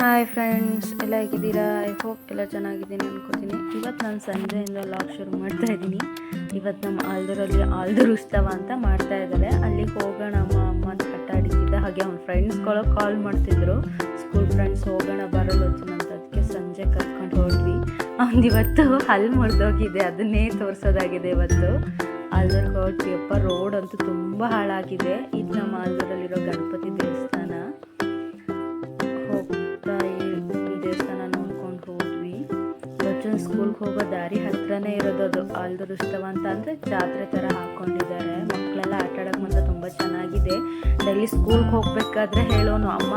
Hi friends ಎಲ್ಲ ಹೇಗಿದ್ದೀರಾ? I hope ಎಲ್ಲ ಚೆನ್ನಾಗಿದ್ದೀನಿ ಅನ್ಕೋತೀನಿ. ಇವತ್ತು ನಾನು ಸಂಜೆಯಿಂದ ಲಾಗ್ ಶುರು ಮಾಡ್ತಾ ಇದ್ದೀನಿ. ಇವತ್ತು ನಮ್ಮ ಆಲ್ದೂರಲ್ಲಿ ಆಲ್ದೂರು ಉತ್ಸವ ಅಂತ ಮಾಡ್ತಾ ಇದ್ದಾರೆ. ಅಲ್ಲಿಗೆ ಹೋಗೋಣ, ಅಮ್ಮ ಅಮ್ಮ ಅಂತ ಕಟ್ಟಾಡಿದ್ದ ಹಾಗೆ ಅವ್ನ ಫ್ರೆಂಡ್ಸ್ಗಳು ಕಾಲ್ ಮಾಡ್ತಿದ್ರು. ಸ್ಕೂಲ್ ಫ್ರೆಂಡ್ಸ್ ಹೋಗೋಣ ಬರಲ್ಲ ಅಂತ ಅದಕ್ಕೆ ಸಂಜೆ ಕರ್ಕೊಂಡು ಹೋದ್ವಿ. ಅವ್ನು ಇವತ್ತು ಹಲ್ಲು ಮುರಿದೋಗಿದೆ. ಅದನ್ನೇ ತೋರಿಸೋದಾಗಿದೆ ಇವತ್ತು. ಆಲ್ದೂರ್ಗೆ ಹೊರಟ್ವಿ ಅಪ್ಪ ರೋಡ್ ಅಂತೂ ತುಂಬ ಹಾಳಾಗಿದೆ. ಇದು ನಮ್ಮ ಆಲ್ದೂರಲ್ಲಿರೋ ಗಣಪತಿ ದೇವಸ್ಥಾನ. ಸ್ಕೂಲ್ಗೆ ಹೋಗೋ ದಾರಿ ಹತ್ರನೇ ಇರೋದು ಅದು. ಆಲ್ದೂರು ಉತ್ಸವ ಅಂತ ಅಂದರೆ ಜಾತ್ರೆ ಥರ ಹಾಕ್ಕೊಂಡಿದ್ದಾರೆ ಮಕ್ಕಳೆಲ್ಲ ಆಟ ಆಡೋಕೆ ಮಾತ್ರ ತುಂಬ ಚೆನ್ನಾಗಿದೆ. ಡೈಲಿ ಸ್ಕೂಲ್ಗೆ ಹೋಗಬೇಕಾದ್ರೆ ಹೇಳೋನು, ಅಮ್ಮ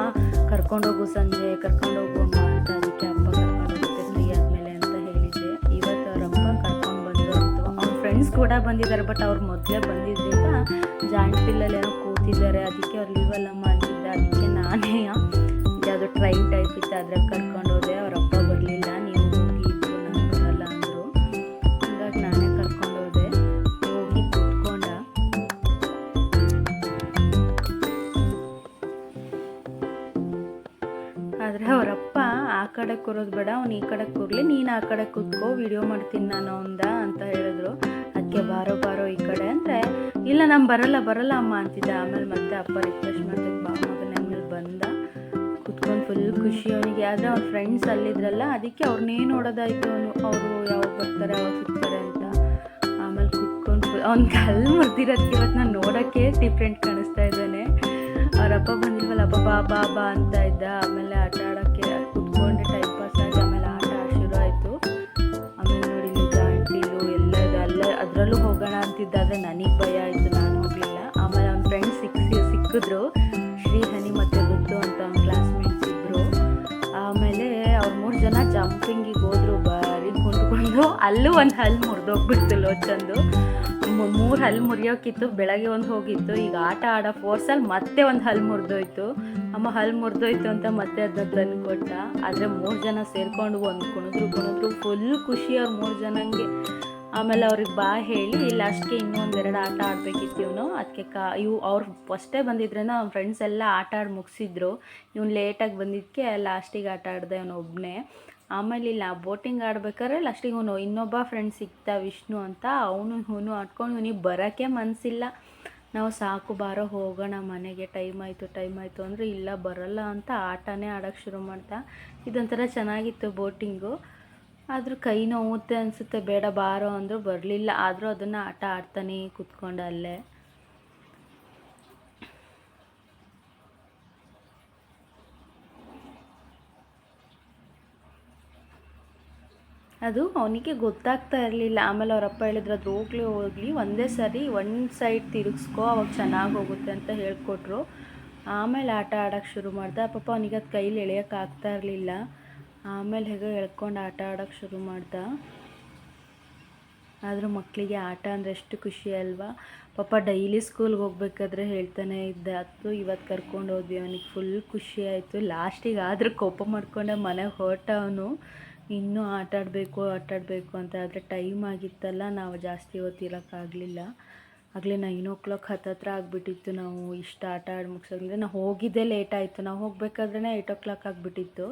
ಕರ್ಕೊಂಡೋಗು ಸಂಜೆ ಕರ್ಕೊಂಡೋಗು ಅಮ್ಮ ಅಂತ ಅದಕ್ಕೆ ಅಪ್ಪ ಕರ್ಕೊಂಡೋಗುತ್ತೆ ಫ್ರೀ ಆದಮೇಲೆ ಅಂತ ಹೇಳಿದ್ದೆ. ಇವತ್ತು ಅವ್ರ ಅಪ್ಪ ಕರ್ಕೊಂಡು ಬಂದರು ಅಂತ. ಅವ್ರ ಫ್ರೆಂಡ್ಸ್ ಕೂಡ ಬಂದಿದ್ದಾರೆ ಬಟ್ ಅವ್ರು ಮೊದಲೇ ಬಂದಿದ್ದರಿಂದ ಜಾಯಿಂಟ್ ಫಿಲ್ಲಲ್ಲಿ ಏನೋ ಕೂತಿದ್ದಾರೆ. ಅದಕ್ಕೆ ಅವ್ರು ಲೀವಲ್ಲಮ್ಮ ಅಂತಿದ್ದೆ. ಅದಕ್ಕೆ ನಾನೇ, ಯಾವುದೋ ಟ್ರೈನ್ ಟೈಪ್ ಇತ್ತು, ಅದ್ರಲ್ಲಿ ಕರ್ಕೊಂಡು ಕಡೆ ಕೂರೋದು ಬೇಡ, ಅವ್ನು ಈ ಕಡೆ ಕೂರ್ಲಿ, ನೀನು ಆ ಕಡೆ ಕೂತ್ಕೋ ವಿಡಿಯೋ ಮಾಡ್ತೀನಿ ನಾನು ಅವಂದ ಅಂತ ಹೇಳಿದ್ರು. ಅದಕ್ಕೆ ಬಾರೋ ಬಾರೋ ಈ ಕಡೆ ಅಂದರೆ, ಇಲ್ಲ, ನಾನು ಬರಲ್ಲ ಬರಲ್ಲ ಅಮ್ಮ ಅಂತಿದ್ದೆ. ಆಮೇಲೆ ಮತ್ತೆ ಅಪ್ಪ ರಿಕ್ವೆಸ್ಟ್ ಮಾಡ್ತಿದ್ದೆ ಬಾ, ಮಗನ ಮೇಲೆ ಬಂದ. ಕುತ್ಕೊಂಡು ಫುಲ್ ಖುಷಿ ಅವನಿಗೆ. ಆದರೆ ಅವ್ರ ಫ್ರೆಂಡ್ಸ್ ಅಲ್ಲಿದ್ರಲ್ಲ, ಅದಕ್ಕೆ ಅವ್ರನ್ನೇ ನೋಡೋದಾಯ್ತು ಅವನು. ಅವರು ಯಾವಾಗ ಬರ್ತಾರೆ, ಯಾವಾಗ ಸಿಗ್ತಾರೆ ಅಂತ. ಆಮೇಲೆ ಕುತ್ಕೊಂಡು ಫುಲ್ ಅವ್ನ ಕಲ್ಲು ಮುರಿದಿರೋದಕ್ಕೆ ಇವತ್ತು ನಾನು ನೋಡೋಕ್ಕೆ ಡಿಫ್ರೆಂಟ್ ಕಾಣಿಸ್ತಾ ಇದ್ದಾನೆ. ಅವ್ರ ಅಪ್ಪ ಬಂದಿಲ್ವಲ್ಲ ಅಪ್ಪ ಬಾ ಬಾ ಬಾ ಅಂತ ಇದ್ದ. ಆಮೇಲೆ ಆಟ ಆಡೋಕ್ಕೆ ಕುತ್ಕೊಂಡೆ ಆದರೆ ನನಗೆ ಭಯ ಆಯಿತು, ನಾನು ಹೋಗಲಿಲ್ಲ. ಆಮೇಲೆ ಅವ್ನ ಫ್ರೆಂಡ್ಸ್ ಸಿಕ್ಸಿ ಸಿಕ್ಕಿದ್ರು. ಶ್ರೀಹನಿ ಮತ್ತು ರುದ್ದು ಅಂತ ಅವ್ನ ಕ್ಲಾಸ್ಮೇಟ್ಸ್ ಇದ್ದರು ಆಮೇಲೆ ಅವ್ರು ಮೂರು ಜನ ಜಂಪಿಂಗಿಗೆ ಹೋದ್ರು, ಬರಿ ಕುಂತ್ಕೊಂಡು. ಅಲ್ಲೂ ಒಂದು ಹಲ್ಲು ಮುರಿದೋಗ್ಬಿಡ್ತು ಲೋಚಂದು ಮೂರು ಹಲ್ಲು ಮುರಿಯೋಕ್ಕಿತ್ತು ಬೆಳಗ್ಗೆ ಒಂದು ಹೋಗಿತ್ತು. ಈಗ ಆಟ ಆಡೋ ಫೋರ್ಸಲ್ಲಿ ಮತ್ತೆ ಒಂದು ಹಲ್ಲು ಮುರಿದೋಯ್ತು. ಅಮ್ಮ ಹಲ್ಲು ಮುರಿದೋಯ್ತು ಅಂತ ಮತ್ತೆ ಅದನ್ನ ತಂದು ಆದರೆ ಮೂರು ಜನ ಸೇರ್ಕೊಂಡು ಒಂದು ಕುಣಿದ್ರು ಕುಣಿದ್ರು ಫುಲ್ ಖುಷಿ ಅವ್ರು ಮೂರು ಜನಂಗೆ. ಆಮೇಲೆ ಅವ್ರಿಗೆ ಬಾ ಹೇಳಿ ಲಾಸ್ಟ್ಗೆ ಇನ್ನೊಂದೆರಡು ಆಟ ಆಡಬೇಕಿತ್ತು ಇವನು. ಅದಕ್ಕೆ ಕಾ, ಇವು ಅವ್ರು ಫಸ್ಟೇ ಬಂದಿದ್ರಿಂದ ಅವ್ನ ಫ್ರೆಂಡ್ಸ್ ಎಲ್ಲ ಆಟ ಆಡಿ ಮುಗಿಸಿದ್ರು. ಇವ್ನು ಲೇಟಾಗಿ ಬಂದಿದ್ದಕ್ಕೆ ಲಾಸ್ಟಿಗೆ ಆಟ ಆಡಿದೆ ಅವನು ಒಬ್ಬನೇ ಆಮೇಲೆ ಇಲ್ಲ ಬೋಟಿಂಗ್ ಆಡ್ಬೇಕಾದ್ರೆ ಲಾಸ್ಟಿಗೆ ಅವನು ಇನ್ನೊಬ್ಬ ಫ್ರೆಂಡ್ ಸಿಕ್ತ ವಿಷ್ಣು ಅಂತ. ಅವನು, ಇವನು ಆಡ್ಕೊಂಡು ಇವನಿಗೆ ಬರೋಕ್ಕೆ ಮನಸ್ಸಿಲ್ಲ ನಾವು ಸಾಕು, ಬಾರೋ, ಹೋಗೋಣ, ಮನೆಗೆ ಟೈಮ್ ಆಯಿತು ಟೈಮ್ ಆಯಿತು ಅಂದರೆ ಇಲ್ಲ, ಬರಲ್ಲ ಅಂತ ಆಟನೇ ಆಡೋಕ್ಕೆ ಶುರು ಮಾಡ್ತಾ. ಇದೊಂಥರ ಚೆನ್ನಾಗಿತ್ತು ಬೋಟಿಂಗು ಆದರೂ ಕೈ ನೋವುತ್ತೆ ಅನಿಸುತ್ತೆ, ಬೇಡ ಬಾರೋ ಅಂದರೂ ಬರಲಿಲ್ಲ. ಆದರೂ ಅದನ್ನು ಆಟ ಆಡ್ತಾನೆ ಕೂತ್ಕೊಂಡು ಅಲ್ಲೇ. ಅದು ಅವನಿಗೆ ಗೊತ್ತಾಗ್ತಾ ಇರಲಿಲ್ಲ. ಆಮೇಲೆ ಅವರಪ್ಪ ಹೇಳಿದ್ರು, ಅದು ಹೋಗ್ಲಿ ಹೋಗ್ಲಿ. ಒಂದೇ ಸರಿ ಒಂದು ಸೈಡ್ ತಿರುಗಿಸ್ಕೋ, ಅವಾಗ ಚೆನ್ನಾಗಿ ಹೋಗುತ್ತೆ ಅಂತ ಹೇಳ್ಕೊಟ್ರು. ಆಮೇಲೆ ಆಟ ಆಡೋಕ್ಕೆ ಶುರು ಮಾಡ್ದೆ. ಪಾಪ ಅವನಿಗೆ ಅದು ಕೈಲಿ ಎಳೆಯೋಕ್ಕಾಗ್ತಾ ಇರಲಿಲ್ಲ. ಆಮೇಲೆ ಹೇಗೋ ಎಳ್ಕೊಂಡು ಆಟ ಆಡೋಕ್ಕೆ ಶುರು ಮಾಡ್ದ. ಆದರೂ ಮಕ್ಕಳಿಗೆ ಆಟ ಅಂದರೆ ಎಷ್ಟು ಖುಷಿ ಅಲ್ವಾ? ಪಾಪ ಡೈಲಿ ಸ್ಕೂಲ್ಗೆ ಹೋಗ್ಬೇಕಾದ್ರೆ ಹೇಳ್ತಾನೆ ಇದ್ದ ಹತ್ತು ಇವತ್ತು ಕರ್ಕೊಂಡು ಹೋದ್ವಿ. ಅವನಿಗೆ ಫುಲ್ ಖುಷಿ ಆಯಿತು. ಲಾಸ್ಟಿಗೆ ಆದರೂ ಕೋಪ ಮಾಡ್ಕೊಂಡೆ ಮನೆಗೆ ಹೊರಟ ಅವನು. ಇನ್ನೂ ಆಟ ಆಡಬೇಕು ಆಟ ಆಡಬೇಕು ಅಂತ ಆದರೆ ಟೈಮ್ ಆಗಿತ್ತಲ್ಲ, ನಾವು ಜಾಸ್ತಿ ಹೊತ್ತಿರೋಕ್ಕಾಗಲಿಲ್ಲ ಆಗಲೇ ನೈನ್ ಓ ಕ್ಲಾಕ್ ಹತ್ತತ್ರ ಆಗಿಬಿಟ್ಟಿತ್ತು ನಾವು, ಇಷ್ಟು ಆಟ ಆಡಿ ಮುಗಿಸೋದ್ರೆ ನಾವು ಹೋಗಿದ್ದೇ ಲೇಟ್ ಆಯಿತು. ನಾವು ಹೋಗ್ಬೇಕಾದ್ರೆ ಏಯ್ಟ್ ಓ ಕ್ಲಾಕ್ ಆಗಿಬಿಟ್ಟಿತ್ತು.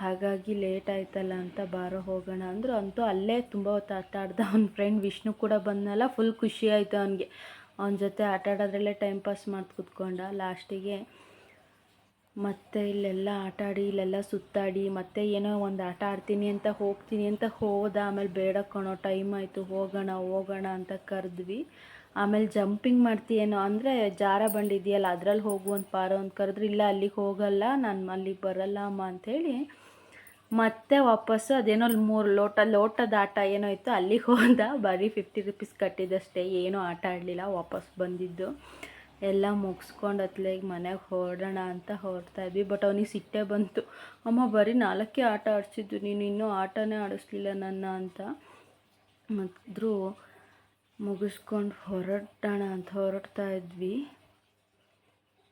ಹಾಗಾಗಿ ಲೇಟ್ ಆಯ್ತಲ್ಲ ಅಂತ ಬಾರೋ ಹೋಗೋಣ ಅಂದರು. ಅಂತೂ ಅಲ್ಲೇ ತುಂಬ ಹೊತ್ತು ಆಟ ಆಡ್ದ. ಅವ್ನ ಫ್ರೆಂಡ್ ವಿಷ್ಣು ಕೂಡ ಬಂದನಲ್ಲ ಫುಲ್ ಖುಷಿ ಆಯಿತು ಅವನಿಗೆ. ಅವನ ಜೊತೆ ಆಟ ಆಡೋದ್ರಲ್ಲೇ ಟೈಮ್ ಪಾಸ್ ಮಾಡಿ ಕೂತ್ಕೊಂಡ. ಲಾಸ್ಟಿಗೆ ಮತ್ತೆ ಇಲ್ಲೆಲ್ಲ ಆಟ ಆಡಿ, ಇಲ್ಲೆಲ್ಲ ಸುತ್ತಾಡಿ, ಮತ್ತೆ ಏನೋ ಒಂದು ಆಟ ಆಡ್ತೀನಿ ಅಂತ ಹೋಗ್ತೀನಿ ಅಂತ ಹೋದ. ಆಮೇಲೆ ಬೇಡ ಕಣೋ ಟೈಮ್ ಆಯಿತು, ಹೋಗೋಣ ಹೋಗೋಣ ಅಂತ ಕರೆದ್ವಿ. ಆಮೇಲೆ ಜಂಪಿಂಗ್ ಮಾಡ್ತೀಯೇನೋ ಅಂದರೆ, ಜಾರ ಬಂಡಿ ಅದರಲ್ಲಿ ಅದ್ರಲ್ಲಿ ಹೋಗು ಅಂತ ಪಾರೋ ಅಂತ ಕರೆದ್ರೆ. ಇಲ್ಲ, ಅಲ್ಲಿಗೆ ಹೋಗಲ್ಲ, ನಾನು ಅಲ್ಲಿಗೆ ಬರಲ್ಲ ಅಮ್ಮ ಅಂಥೇಳಿ ಮತ್ತೆ ವಾಪಸ್ಸು ಅದೇನೋ ಮೂರು ಲೋಟ, ಲೋಟದ ಆಟ ಏನೋ ಇತ್ತು, ಅಲ್ಲಿಗೆ ಹೋದ. ಬರೀ ಫಿಫ್ಟಿ ರುಪೀಸ್ ಕಟ್ಟಿದಷ್ಟೇ, ಏನೂ ಆಟ ಆಡಲಿಲ್ಲ ವಾಪಸ್ ಬಂದಿದ್ದು. ಎಲ್ಲ ಮುಗಿಸ್ಕೊಂಡು ಅತ್ಲೇಗೆ ಮನೆಗೆ ಹೊರಡೋಣ ಅಂತ ಹೊರಡ್ತಾ ಇದ್ವಿ. ಬಟ್ ಅವನಿಗೆ ಸಿಟ್ಟೆ ಬಂತು. ಅಮ್ಮ, ಬರೀ ನಾಲ್ಕೇ ಆಟ ಆಡಿಸಿದ್ದು, ನೀನು ಇನ್ನೂ ಆಟನೇ ಆಡಿಸ್ಲಿಲ್ಲ ನನ್ನ ಅಂತ. ಮದ್ರು ಮುಗಿಸ್ಕೊಂಡು ಹೊರಡೋಣ ಅಂತ ಹೊರಡ್ತಾ ಇದ್ವಿ.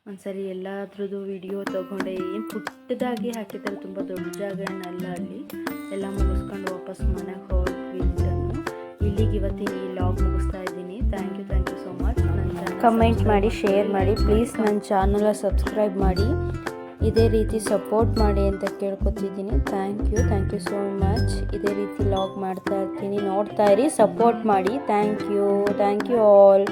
ಒಂದ್ಸರಿ ಎಲ್ಲಾದ್ರದ್ದು ವಿಡಿಯೋ ತಗೊಂಡೆ. ಏನು ಪುಟ್ಟದಾಗಿ ಹಾಕಿದ್ದಾರೆ, ತುಂಬ ದೊಡ್ಡ ಜಾಗ ಏನಲ್ಲ ಅಲ್ಲಿ. ಎಲ್ಲ ಮುಗಿಸ್ಕೊಂಡು ವಾಪಸ್ ಮನೆಗೆ ಹೋಗಿ ಇಲ್ಲಿಗೆ ಇವತ್ತಿನ ಈ ಲಾಗ್ ಮುಗಿಸ್ತಾ ಇದ್ದೀನಿ. Thank you thank you so much comment ಮಾಡಿ ಶೇರ್ ಮಾಡಿ. ಪ್ಲೀಸ್ ನನ್ನ ಚಾನಲ್ ಸಬ್ಸ್ಕ್ರೈಬ್ ಮಾಡಿ. ಇದೇ ರೀತಿ ಸಪೋರ್ಟ್ ಮಾಡಿ ಅಂತ ಕೇಳ್ಕೊತಿದ್ದೀನಿ. Thank you thank you so much ಇದೇ ರೀತಿ ಲಾಗ್ ಮಾಡ್ತಾ ಇರ್ತೀನಿ. ನೋಡ್ತಾ ಇರಿ ಸಪೋರ್ಟ್ ಮಾಡಿ. Thank you thank you all